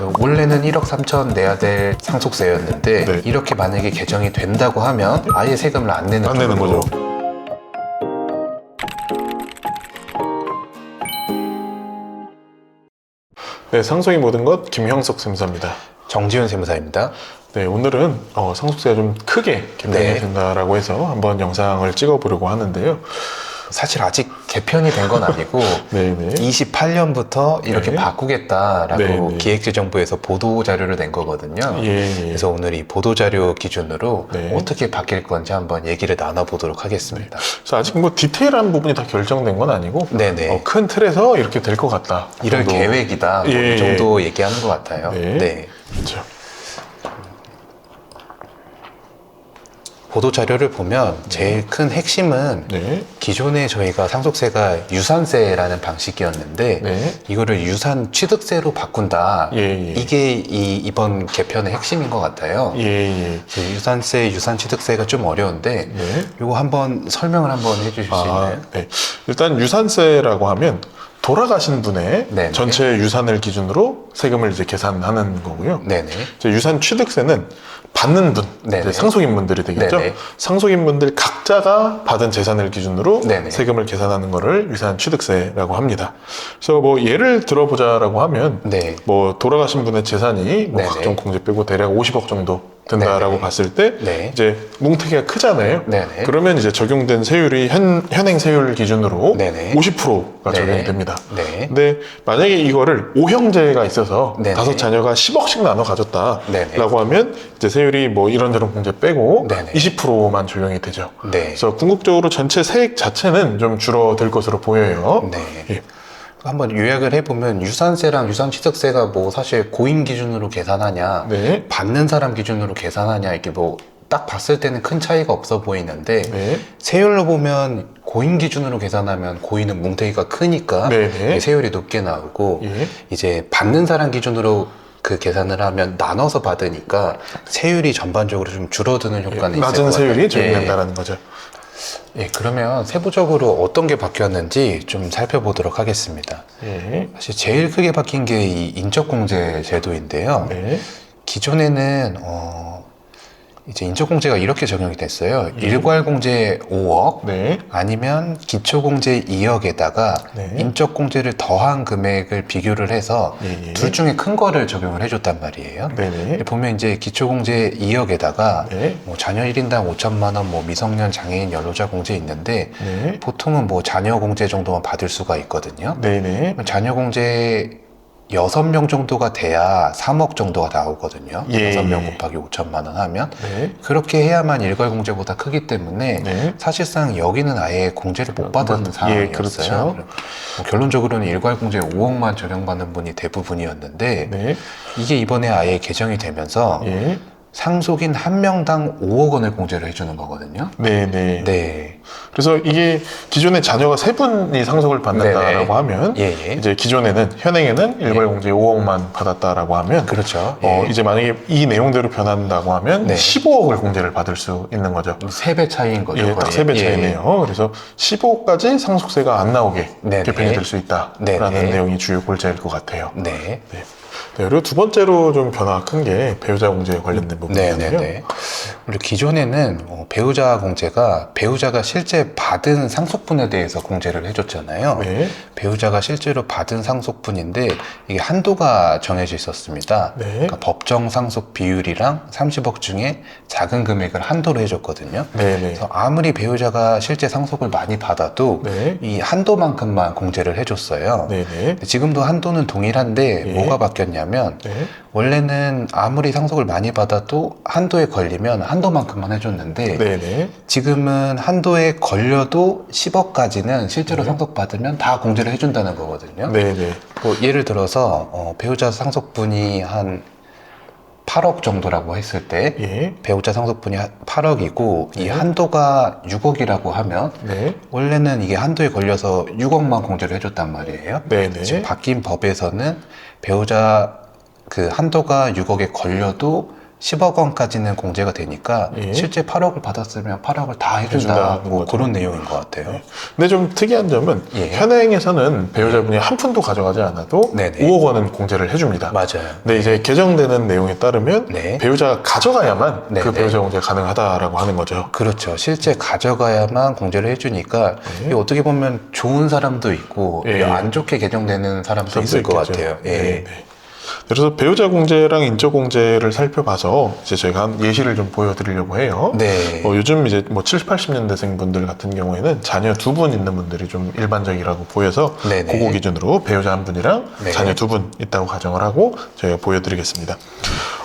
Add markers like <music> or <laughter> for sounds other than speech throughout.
그 원래는 1억 3천 내야 될 상속세였는데 네. 이렇게 만약에 개정이 된다고 하면 아예 세금을 안 내는 안 내는 거죠. 네, 상속이 모든 것 김형석 쌤사입니다. 정지훈 세무사입니다. 네, 오늘은 어, 상속세가 좀 크게 개편이 네. 된다라고 해서 한번 영상을 찍어보려고 하는데요. 사실 아직 개편이 된 건 아니고 <laughs> 네, 네. 28년부터 이렇게 네. 바꾸겠다라고 네, 네. 기획재정부에서 보도 자료를 낸 거거든요. 예, 예. 그래서 오늘 이 보도 자료 기준으로 네. 어떻게 바뀔 건지 한번 얘기를 나눠보도록 하겠습니다. 그래서 아직 뭐 디테일한 부분이 다 결정된 건 아니고 네네. 어, 큰 틀에서 이렇게 될 것 같다. 이럴 정도. 계획이다. 뭐 예, 이 정도 얘기하는 것 같아요. 네. 네. 그렇죠. 보도 자료를 보면 제일 큰 핵심은 네. 기존에 저희가 상속세가 유산세라는 방식이었는데 네. 이거를 유산 취득세로 바꾼다. 예, 예. 이게 이 이번 개편의 핵심인 것 같아요. 예, 예. 그 유산세, 유산 취득세가 좀 어려운데 네. 이거 한번 설명을 한번 해주실 수 아, 있나요? 네. 일단 유산세라고 하면 돌아가신 분의 네네. 전체 유산을 기준으로 세금을 이제 계산하는 거고요. 네네. 이제 유산 취득세는 받는 분, 상속인분들이 되겠죠. 네네. 상속인분들 각자가 받은 재산을 기준으로 네네. 세금을 계산하는 거를 유산 취득세라고 합니다. 그래서 뭐 예를 들어보자라고 하면 네. 뭐 돌아가신 분의 재산이 뭐 네네. 각종 공제 빼고 대략 50억 정도 든다라고 네네. 봤을 때 네. 이제 뭉태기가 크잖아요. 네네. 그러면 이제 적용된 세율이 현, 현행 세율 기준으로 네네. 50%가 네. 적용됩니다. 네. 근데 만약에 이거를 오형제가 있어서 네네. 다섯 자녀가 10억씩 나눠 가졌다라고 네네. 하면 이제 세율이 뭐 이런저런 공제 빼고 네네. 20%만 적용이 되죠. 네. 그래서 궁극적으로 전체 세액 자체는 좀 줄어들 것으로 보여요. 네. 예. 한번 요약을 해보면 유산세랑 유산취득세가 뭐 사실 고인 기준으로 계산하냐 네. 받는 사람 기준으로 계산하냐 이게 뭐 딱 봤을 때는 큰 차이가 없어 보이는데 네. 세율로 보면 고인 기준으로 계산하면 고인은 뭉태기가 크니까. 이게 세율이 높게 나오고 예. 이제 받는 사람 기준으로 그 계산을 하면 나눠서 받으니까 세율이 전반적으로 좀 줄어드는 효과는 있을 것 낮은 같아요. 세율이 예. 적용된다라는 거죠. 예, 그러면 세부적으로 어떤 게 바뀌었는지 좀 살펴보도록 하겠습니다. 예. 사실 제일 크게 바뀐 게 이 인적공제 제도인데요. 네. 기존에는 어 이제 인적공제가 이렇게 적용이 됐어요. 예. 일괄공제 5억 네. 아니면 기초공제 2억에다가 네. 인적공제를 더한 금액을 비교를 해서 예, 예. 둘 중에 큰 거를 적용을 해줬단 말이에요. 네네. 보면 이제 기초공제 2억에다가 네. 뭐 자녀 1인당 5천만 원, 뭐 미성년 장애인 연로자 공제 있는데 네. 보통은 뭐 자녀 공제 정도만 받을 수가 있거든요. 네네. 자녀 공제 6명 정도가 돼야 3억 정도가 나오거든요. 예, 6명 예. 곱하기 5천만 원 하면 네. 그렇게 해야만 일괄 공제보다 크기 때문에 네. 사실상 여기는 아예 공제를 못 받은 예, 상황이었어요. 그렇죠. 뭐 결론적으로는 일괄 공제 5억만 적용받는 분이 대부분이었는데 네. 이게 이번에 아예 개정이 되면서 예. 상속인 한 명당 5억 원을 공제를 해주는 거거든요. 네네. 네. 그래서 이게 기존에 자녀가 세 분이 상속을 받는다라고 네네. 하면 예, 예. 이제 기존에는 현행에는 일괄 공제 5억만 받았다라고 하면 그렇죠. 어, 예. 이제 만약에 이 내용대로 변한다고 하면 네. 15억을 공제를 받을 수 있는 거죠. 세 배 차이인 거죠. 예, 딱 거의. 세배 예. 차이네요. 그래서 15억까지 상속세가 안 나오게 네네. 개편이 될 수 있다라는 네네. 내용이 주요 골자일 것 같아요. 네. 네. 네, 그리고 두 번째로 좀 변화가 큰 게 배우자 공제에 관련된 부분이에요. 네네네. 우리 기존에는 어, 배우자 공제가 배우자가 실제 받은 상속분에 대해서 공제를 해줬잖아요. 네. 배우자가 실제로 받은 상속분인데 이게 한도가 정해져 있었습니다. 네. 그러니까 법정 상속 비율이랑 30억 중에 작은 금액을 한도로 해줬거든요. 네네. 그래서 아무리 배우자가 실제 상속을 많이 받아도 네. 이 한도만큼만 공제를 해줬어요. 네네. 지금도 한도는 동일한데 예. 뭐가 바뀌었냐 면 네. 원래는 아무리 상속을 많이 받아도 한도에 걸리면 한도만큼만 해줬는데 네네. 지금은 한도에 걸려도 10억까지는 실제로 네. 상속받으면 다 공제를 해준다는 거거든요. 네네. 뭐 예를 들어서 어, 배우자 상속분이 한 8억 정도라고 했을 때 예. 배우자 상속분이 8억이고 이 네. 한도가 6억이라고 하면 네. 원래는 이게 한도에 걸려서 6억만 공제를 해줬단 말이에요. 네 네. 지금 바뀐 법에서는 배우자 그 한도가 6억에 걸려도 10억 원까지는 공제가 되니까 예. 실제 8억을 받았으면 8억을 다 해준다. 뭐. 그런 내용인 것 같아요. 근데 좀 특이한 점은 예. 현행에서는 배우자분이 한 푼도 가져가지 않아도 네네. 5억 원은 공제를 해줍니다. 맞아요. 근데 이제 개정되는 내용에 따르면 네. 배우자가 가져가야만 네네. 그 배우자 공제가 가능하다라고 하는 거죠. 그렇죠. 실제 가져가야만 공제를 해주니까 네. 이게 어떻게 보면 좋은 사람도 있고 예. 안 좋게 개정되는 사람도 있을 것 있겠죠. 같아요. 예. 네, 네. 그래서 배우자 공제랑 인적 공제를 살펴봐서 이제 저희가 한 예시를 좀 보여드리려고 해요. 네. 어, 요즘 이제 뭐 70, 80년대생 분들 같은 경우에는 자녀 두 분 있는 분들이 좀 일반적이라고 보여서 네네. 그거 기준으로 배우자 한 분이랑 네. 자녀 두 분 있다고 가정을 하고 저희가 보여드리겠습니다.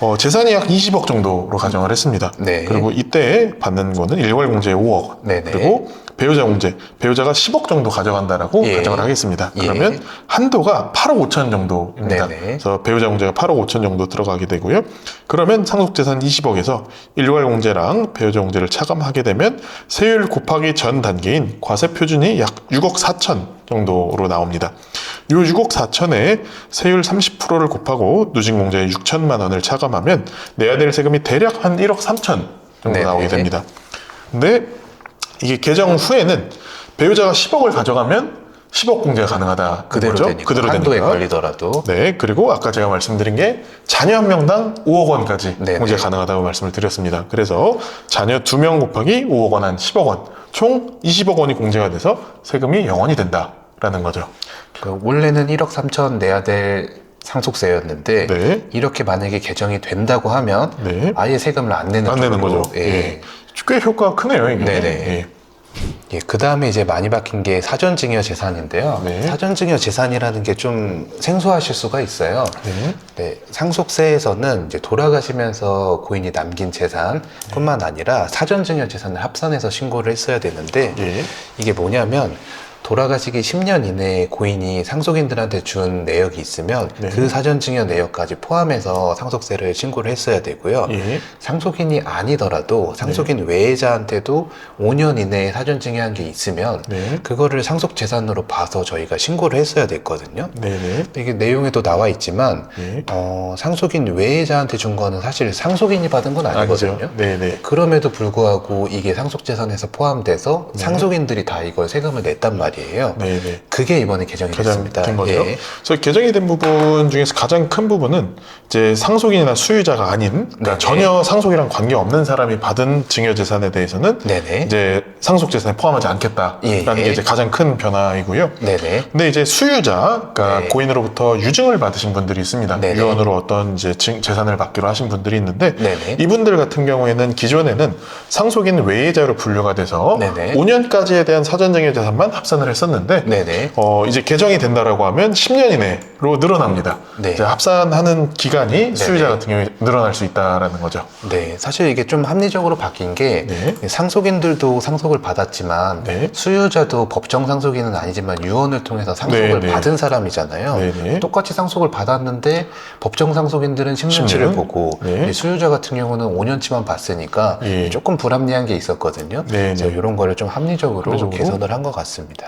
어, 재산이 약 20억 정도로 가정을 했습니다. 네. 그리고 이때 받는 거는 일괄 공제 5억 네네. 그리고 배우자 공제 배우자가 10억 정도 가져간다라고 예. 가정을 하겠습니다. 예. 그러면 한도가 8억 5천 정도입니다. 네네. 그래서 배우자 공제가 8억 5천 정도 들어가게 되고요. 그러면 상속재산 20억에서 일괄 공제랑 배우자 공제를 차감하게 되면 세율 곱하기 전 단계인 과세 표준이 약 6억 4천 정도로 나옵니다. 이 6억 4천에 세율 30%를 곱하고 누진 공제에 6천만 원을 차감하면 내야 될 세금이 대략 한 1억 3천 정도 네네. 나오게 됩니다. 근데 이게 개정 후에는 배우자가 10억을 가져가면 10억 공제가 가능하다. 그대로 거죠? 되니까 그대로 한도에 되니까. 걸리더라도 네, 그리고 아까 제가 말씀드린 게 자녀 한 명당 5억 원까지 네네. 공제가 가능하다고 말씀을 드렸습니다. 그래서 자녀 두 명 곱하기 5억 원 한 10억 원, 총 20억 원이 공제가 돼서 세금이 0원이 된다라는 거죠. 그 원래는 1억 3천 내야 될 상속세였는데 네. 이렇게 만약에 개정이 된다고 하면 네. 아예 세금을 안 내는 안 내는 거죠. 예. 예. 꽤 효과가 크네요, 이게. 네네. 예. 예, 그 다음에 이제 많이 바뀐 게 사전증여 재산인데요. 네. 사전증여 재산이라는 게 좀 생소하실 수가 있어요. 네. 네, 상속세에서는 이제 돌아가시면서 고인이 남긴 재산뿐만 아니라 사전증여 재산을 합산해서 신고를 했어야 되는데 예. 이게 뭐냐면 돌아가시기 10년 이내에 고인이 상속인들한테 준 내역이 있으면 네. 그 사전 증여 내역까지 포함해서 상속세를 신고를 했어야 되고요. 예. 상속인이 아니더라도 상속인 외자한테도 5년 이내에 사전 증여한 게 있으면 네. 그거를 상속 재산으로 봐서 저희가 신고를 했어야 됐거든요. 네네. 이게 내용에도 나와 있지만 예. 어, 상속인 외자한테 준 거는 사실 상속인이 받은 건 아니거든요. 아니죠. 네네. 그럼에도 불구하고 이게 상속 재산에서 포함돼서 네. 상속인들이 다 이걸 세금을 냈단 말이에요. 네네. 그게 이번에 개정이 됐습니다. 큰 거죠. 예. 그래서 개정이 된 부분 중에서 가장 큰 부분은 이제 상속인이나 수유자가 아닌 그러니까 네네. 전혀 상속이랑 관계 없는 사람이 받은 증여 재산에 대해서는 네네. 이제 상속 재산에 포함하지 않겠다라는 예, 예. 게 이제 가장 큰 변화이고요. 네네. 근데 이제 수유자, 그러니까 네. 고인으로부터 유증을 받으신 분들이 있습니다. 네네. 유언으로 어떤 이제 증- 재산을 받기로 하신 분들이 있는데 네네. 이분들 같은 경우에는 기존에는 상속인 외예자로 분류가 돼서 네네. 5년까지에 대한 사전증여 재산만 합산 을 했었는데 네네. 어, 이제 개정이 된다라고 하면 10년 이내로 늘어납니다. 네. 이제 합산하는 기간이 수유자 같은 경우에 늘어날 수 있다라는 거죠. 네, 사실 이게 좀 합리적으로 바뀐 게 네. 상속인들도 상속을 받았지만 네. 수유자도 법정 상속인은 아니지만 유언을 통해서 상속을 네, 네. 받은 사람이잖아요. 네, 네. 똑같이 상속을 받았는데 법정 상속인들은 10년치를 10년? 보고 네. 이 수유자 같은 경우는 5년치만 봤으니까 예. 조금 불합리한 게 있었거든요. 네, 그래서 네. 이런 거를 좀 합리적으로, 합리적으로? 개선을 한 것 같습니다.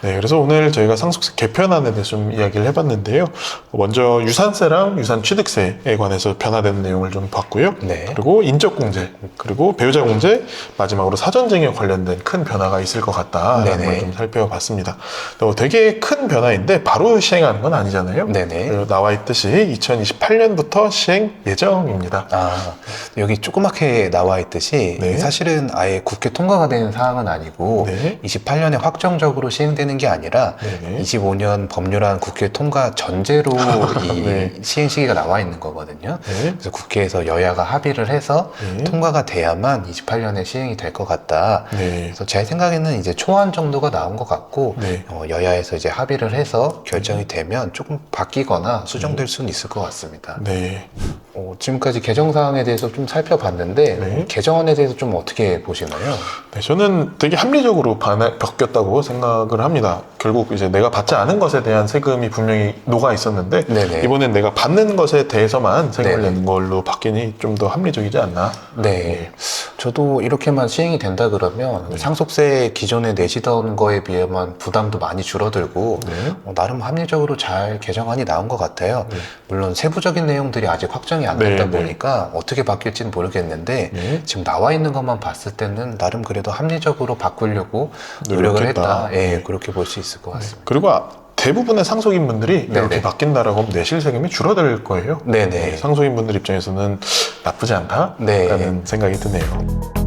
네, 그래서 오늘 저희가 상속세 개편안에 대해서 좀 이야기를 해봤는데요. 먼저 유산세랑 유산 취득세에 관해서 변화되는 내용을 좀 봤고요. 네. 그리고 인적공제, 그리고 배우자 공제, 마지막으로 사전증여 관련된 큰 변화가 있을 것 같다라는. 걸 좀 살펴봤습니다. 또 되게 큰 변화인데 바로 시행하는 건 아니잖아요. 네네. 그리고 나와 있듯이 2028년부터 시행 예정입니다. 아, 여기 조그맣게 나와 있듯이 네. 사실은 아예 국회 통과가 되는 사항은 아니고 네. 28년에 확정적으로 시행되는 게 아니라 네네. 25년 법률안 국회 통과 전제로 <laughs> 이 네. 시행 시기가 나와 있는 거거든요. 네. 그래서 국회에서 여야가 합의를 해서 네. 통과가 돼야만 28년에 시행이 될 것 같다. 네. 그래서 제 생각에는 이제 초안 정도가 나온 것 같고 네. 어, 여야에서 이제 합의를 해서 결정이 되면 조금 바뀌거나 수정될 수는 있을 것 같습니다. 네. 어, 지금까지 개정 사항에 대해서 좀 살펴봤는데 네. 개정안에 대해서 좀 어떻게 보시나요? 네, 저는 되게 합리적으로 바뀌었다고 생각을 합니다. 결국 이제 내가 받지 않은 것에 대한 세금이 분명히 녹아 있었는데 네네. 이번엔 내가 받는 것에 대해서만 세금을 네네. 내는 걸로 바뀌니 좀 더 합리적이지 않나? 네. 저도 이렇게만 시행이 된다 그러면 상속세 기존에 내시던 거에 비하면 부담도 많이 줄어들고 네. 어, 나름 합리적으로 잘 개정안이 나온 것 같아요. 네. 물론 세부적인 내용들이 아직 확정이 안 네, 됐다 네. 보니까 어떻게 바뀔지는 모르겠는데 네. 지금 나와 있는 것만 봤을 때는 나름 그래도 합리적으로 바꾸려고 노력을. 했다. 예, 그렇게 볼 수 있을 것 같습니다. 그리고 아- 대부분의 상속인분들이 네네. 이렇게 바뀐다라고 하면 내실 세금이 줄어들 거예요. 네네. 상속인분들 입장에서는 나쁘지 않다라는 네. 생각이 드네요.